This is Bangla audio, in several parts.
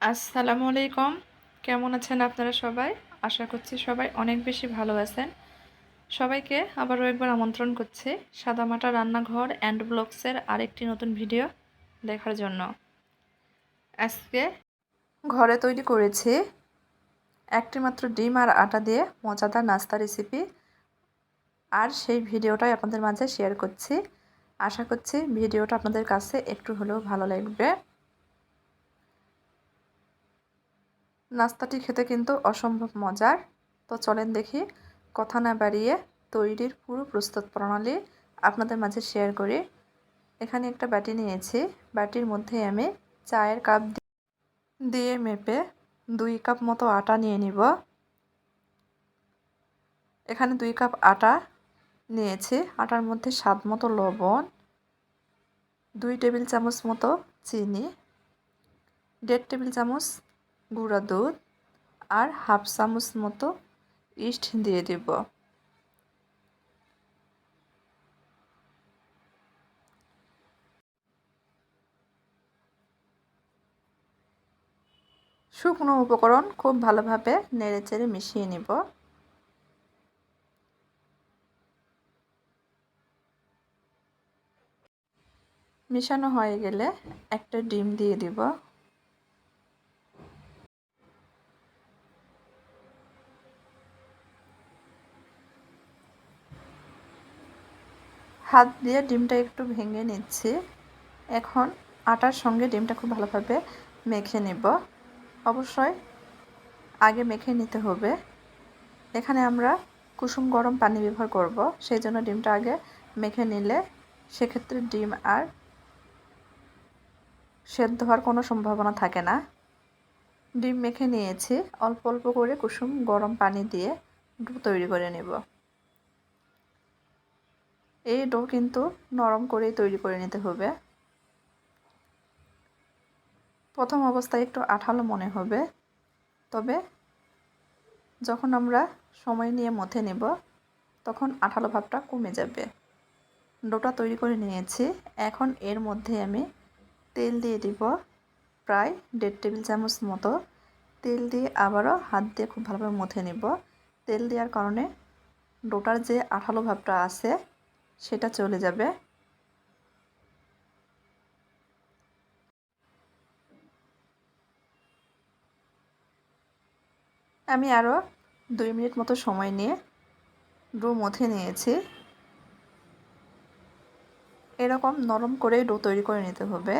আসসালামু আলাইকুম। কেমন আছেন আপনারা সবাই? আশা করছি সবাই অনেক বেশি ভালো আছেন। সবাইকে আবারও একবার আমন্ত্রণ করছি সাদামাটা রান্নাঘর অ্যান্ড ব্লগসের আরেকটি নতুন ভিডিও দেখার জন্য। আজকে ঘরে তৈরি করেছি একটি মাত্র ডিম আর আটা দিয়ে মজাদার নাস্তা রেসিপি। আর সেই ভিডিওটাই আপনাদের মাঝে শেয়ার করছি। আশা করছি ভিডিওটা আপনাদের কাছে একটু হলেও ভালো লাগবে। নাস্তাটি খেতে কিন্তু অসম্ভব মজার। তো চলেন দেখি কথা না বাড়িয়ে তৈরির পুরো প্রস্তুত প্রণালী আপনাদের মাঝে শেয়ার করি। এখানে একটা বাটি নিয়েছি। বাটির মধ্যে আমি চায়ের কাপ দিয়ে মেপে দুই কাপ মতো আটা নিয়ে নিব। এখানে দুই কাপ আটা নিয়েছি। আটার মধ্যে স্বাদ মতো লবণ, দুই টেবিল চামচ মতো চিনি, দেড় টেবিল চামচ গুঁড়া দুধ আর হাফ চামচ মতো ইস্ট দিয়ে দেব। শুকনো উপকরণ খুব ভালোভাবে নেড়ে চেড়ে মিশিয়ে নিব। মিশানো হয়ে গেলে একটা ডিম দিয়ে দিব। হাত দিয়ে ডিমটা একটু ভেঙে নিচ্ছি। এখন আটার সঙ্গে ডিমটা খুব ভালোভাবে মেখে নেব। অবশ্যই আগে মেখে নিতে হবে। এখানে আমরা কুসুম গরম পানি ব্যবহার করব, সেই জন্য ডিমটা আগে মেখে নিলে সেক্ষেত্রে ডিম আর সেদ্ধ হওয়ার কোনো সম্ভাবনা থাকে না। ডিম মেখে নিয়েছি। অল্প অল্প করে কুসুম গরম পানি দিয়ে ডু তৈরি করে নেব। এই ডো কিন্তু নরম করেই তৈরি করে নিতে হবে। প্রথম অবস্থায় একটু আঠালো মনে হবে। তবে যখন আমরা সময় নিয়ে মথে নেব, তখন আঠালো ভাবটা কমে যাবে। ডোটা তৈরি করে নিয়েছি। এখন এর মধ্যে আমি তেল দিয়ে দিব প্রায় দেড় টেবিল চামচ মতো। তেল দিয়ে আবারও হাত দিয়ে খুব ভালোভাবে মথে নিব। তেল দেওয়ার কারণে ডোটার যে আঠালো ভাবটা আছে সেটা চলে যাবে। আমি আরও দুই মিনিট মতো সময় নিয়ে ডো মথে নিয়েছি। এরকম নরম করে ডো তৈরি করে নিতে হবে।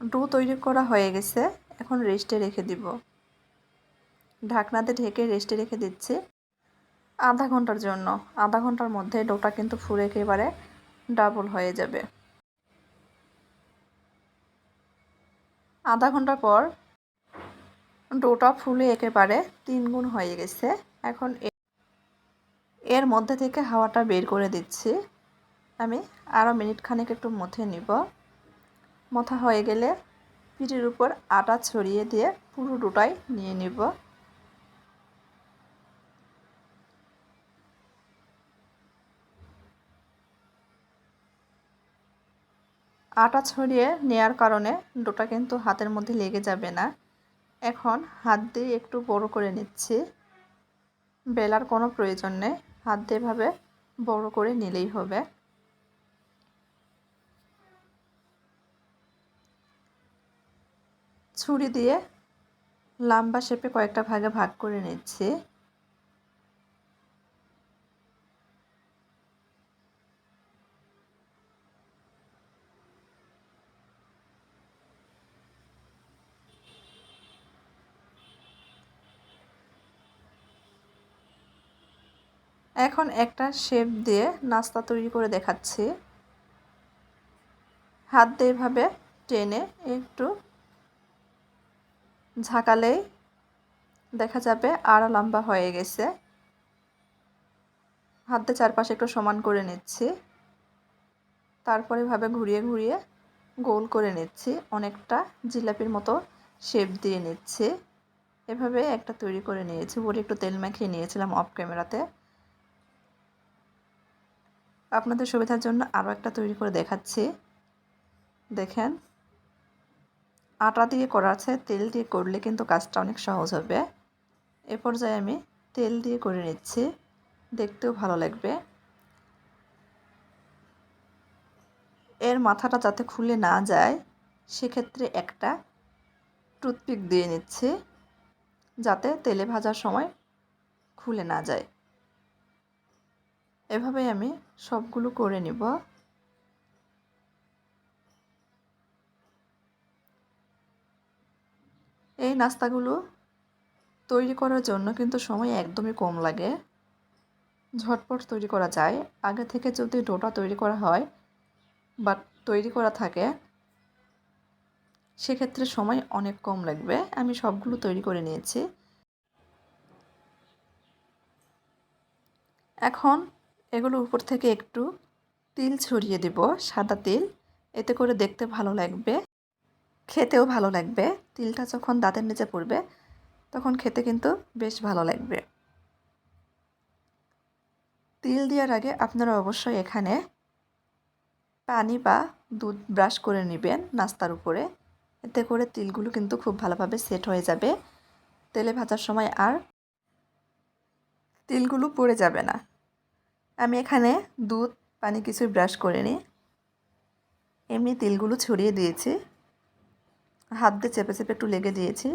ডো তৈরি করা হয়ে গেছে। এখন রেস্টে রেখে দিব। ঢাকনাতে ঢেকে রেস্টে রেখে দিচ্ছি। আধা ঘণ্টার জন্য। আধা ঘণ্টার মধ্যে ডোটা কিন্তু ফুরে একেবারে ডাবল হয়ে যাবে। আধা ঘণ্টা পর ডোটা ফুলে একেবারে তিন গুণ হয়ে গেছে। এখন এর মধ্যে থেকে হাওয়াটা বের করে দিচ্ছি। আমি আরও মিনিট খানেক একটু মথে নিব। মথা হয়ে গেলে পিঠের উপর আটা ছড়িয়ে দিয়ে পুরো ডোটাই নিয়ে নিব। আটা ছড়িয়ে নেয়ার কারণে ডোটা কিন্তু হাতের মধ্যে লেগে যাবে না। এখন হাত দিয়ে একটু বড় করে নিচ্ছি। বেলার কোনো প্রয়োজন নেই। হাত দিয়ে ভাবে বড় করে নিলেই হবে। ছুরি দিয়ে লম্বা শেপে কয়েকটা ভাগে ভাগ করে নিচ্ছি। এখন একটা শেপ দিয়ে নাস্তা তৈরি করে দেখাচ্ছি। হাত দিয়ে এভাবে টেনে একটু ঝাঁকালেই দেখা যাবে আরও লম্বা হয়ে গেছে। হাত দিয়ে চারপাশে একটু সমান করে নিচ্ছি। তারপরে ভাবে ঘুরিয়ে ঘুরিয়ে গোল করে নিচ্ছি। অনেকটা জিলাপির মতো শেপ দিয়ে নিচ্ছি। এভাবে একটা তৈরি করে নিয়েছি। বলে একটু তেল মাখিয়ে নিয়েছিলাম অফ ক্যামেরাতে আপনাদের সুবিধার জন্য আরও একটা তৈরি করে দেখাচ্ছি। দেখেন। আটা দিয়ে করা আছে, তেল দিয়ে করলে কিন্তু কাজটা অনেক সহজ হবে। এ পর্যায়ে আমি তেল দিয়ে করে নিচ্ছি, দেখতেও ভালো লাগবে। এর মাথাটা যাতে খুলে না যায়, সেক্ষেত্রে একটা টুথপিক দিয়ে নিচ্ছি, যাতে তেলে ভাজার সময় খুলে না যায়। এভাবে আমি সবগুলো করে নিব। এই নাস্তাগুলো তৈরি করার জন্য কিন্তু সময় একদমই কম লাগে। ঝটপট তৈরি করা যায়। আগে থেকে যদি ডোটা তৈরি করা হয় বা তৈরি করা থাকে, সেক্ষেত্রে সময় অনেক কম লাগবে। আমি সবগুলো তৈরি করে নিয়েছি। এখন এগুলো উপর থেকে একটু তিল ছড়িয়ে দেব, সাদা তিল। এতে করে দেখতে ভালো লাগবে। খেতেও ভালো লাগবে। তিলটা যখন দাঁতের নিচে পড়বে, তখন খেতে কিন্তু বেশ ভালো লাগবে। তিল দেওয়ার আগে আপনারা অবশ্যই এখানে পানি বা দুধ ব্রাশ করে নেবেন নাস্তার উপরে। এতে করে তিলগুলো কিন্তু খুব ভালোভাবে সেট হয়ে যাবে। তেলে ভাজার সময় আর তিলগুলো পড়ে যাবে না। আমি এখানে দুধ, পানি কিছুই ব্রাশ করে নিই এমনি তিলগুলো ছড়িয়ে দিয়েছি। হাত দিয়ে চেপে চেপে একটু লেগে দিয়েছি।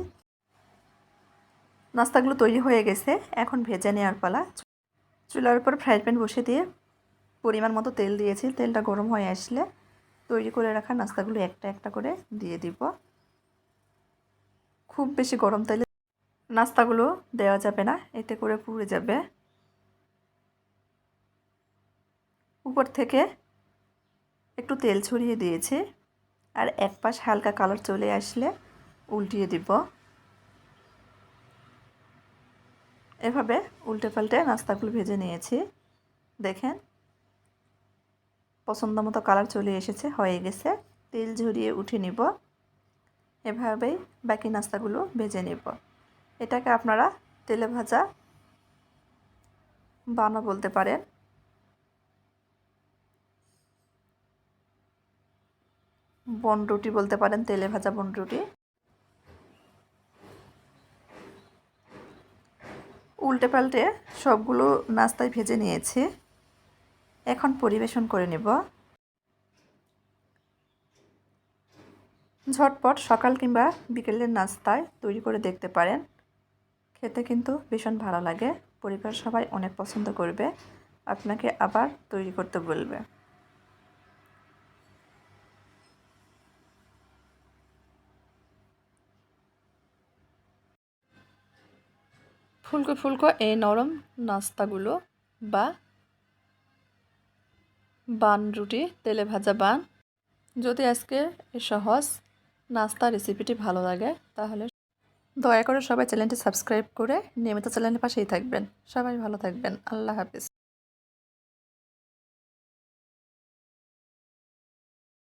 নাস্তাগুলো তৈরি হয়ে গেছে, এখন ভেজে নেওয়ার পালা। চুলার উপর ফ্রাই প্যান বসে দিয়ে পরিমাণ মতো তেল দিয়েছি। তেলটা গরম হয়ে আসলে তৈরি করে রাখা নাস্তাগুলো একটা একটা করে দিয়ে দিব। খুব বেশি গরম তেলে নাস্তাগুলো দেওয়া যাবে না, এতে করে পুড়ে যাবে। উপর থেকে একটু তেল ছড়িয়ে দিয়েছি। আর এক পাশ হালকা কালার চলে আসলে উল্টিয়ে দিব। এভাবে উল্টে পাল্টে নাস্তাগুলো ভেজে নিয়েছি। দেখেন পছন্দ মতো কালার চলে এসেছে, হয়ে গেছে। তেল ঝরিয়ে উঠে নিব। এভাবেই বাকি নাস্তাগুলো ভেজে নেব। এটাকে আপনারা তেলে ভাজা বানা বলতে পারেন। বনরুটি বলতে পারেন, তেলে ভাজা বনরুটি উল্টে পাল্টে সবগুলো নাস্তায় ভেজে নিয়েছি। এখন পরিবেশন করে নেব। ঝটপট সকাল কিংবা বিকেলের নাস্তায় তৈরি করে দেখতে পারেন। খেতে কিন্তু ভীষণ ভালো লাগে। পরিবার সবাই অনেক পছন্দ করবে। আপনাকে আবার তৈরি করতে বলবে। ফুলকো ফুলকো এই নরম নাস্তাগুলো বা বান রুটি, তেলে ভাজা বান। যদি আজকে সহজ নাস্তা রেসিপিটি ভালো লাগে, তাহলে দয়া করে সবাই চ্যানেলটি সাবস্ক্রাইব করে নিয়মিত চ্যানেলের পাশেই থাকবেন। সবাই ভালো থাকবেন। আল্লাহ হাফিজ।